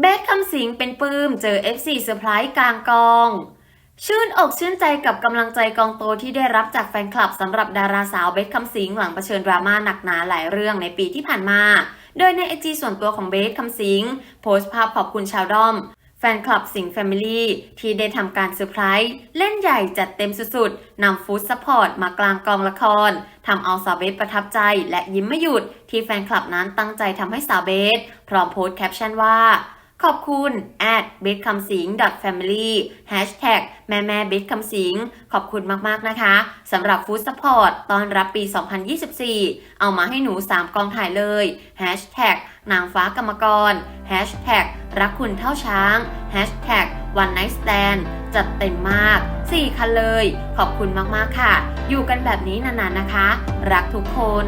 เบสคำสิงเป็นปื้มเจอ FC เซอร์ไพรส์กลางกอง ชื่นอกชื่นใจกับกำลังใจกองโตที่ได้รับจากแฟนคลับสำหรับดาราสาวเบสคำสิงหลังเผชิญดราม่าหนักหนาหลายเรื่องในปีที่ผ่านมา โดยในไอจีส่วนตัวของเบสคำสิงโพสต์ภาพขอบคุณชาวดอม แฟนคลับสิงห์แฟมิลี่ที่ได้ทำการเซอร์ไพรส์เล่นใหญ่จัดเต็มสุดๆนำฟู้ดซัพพอร์ตมากลางกองละครทำเอาสาวเบสประทับใจและยิ้มไม่หยุดที่แฟนคลับนั้นตั้งใจทำให้สาวเบสพร้อมโพสต์แคปชั่นว่า ขอบคุณ at เบสคำสิง family hashtag แม่แม่เบสคำสิงขอบคุณมาก ๆ นะคะสำหรับฟู้ดซัพพอร์ตตอนรับปี 2024 เอามาให้หนู 3 กองถ่ายเลย hashtag นางฟ้ากรรมกร hashtag รักคุณเท่าช้าง hashtag one night stand จัดเต็มมาก 4 คันเลย ขอบคุณมาก ๆ ค่ะ อยู่กันแบบนี้นาน ๆ นะคะ รักทุกคน